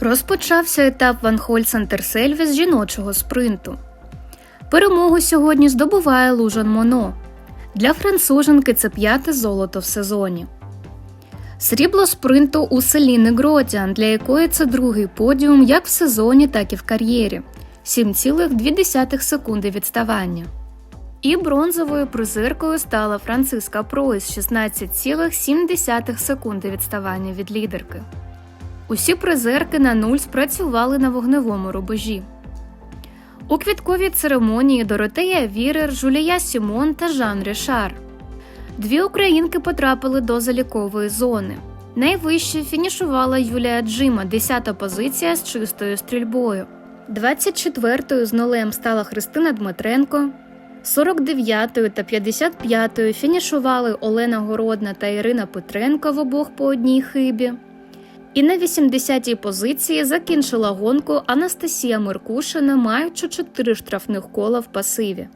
Розпочався етап Ван Хольцен-Терсельві з жіночого спринту. Перемогу сьогодні здобуває Лужан Моно. Для француженки це п'яте золото в сезоні. Срібло спринту у Селіни Гродіан, для якої це другий подіум як в сезоні, так і в кар'єрі 7,2 секунди відставання. І бронзовою призеркою стала Франциска Пройс 16,7 секунди відставання від лідерки. Усі призерки на нуль спрацювали на вогневому рубежі. У квітковій церемонії Доротея Вірер, Жулія Сімон та Жан Рішар. Дві українки потрапили до залікової зони. Найвище фінішувала Юлія Джима, 10-та позиція з чистою стрільбою. 24-ю з нолем стала Христина Дмитренко. 49-ю та 55-ю фінішували Олена Городна та Ірина Петренко в обох по одній хибі. І на 80-й позиції закінчила гонку Анастасія Меркушина, маючи 4 штрафних кола в пасиві.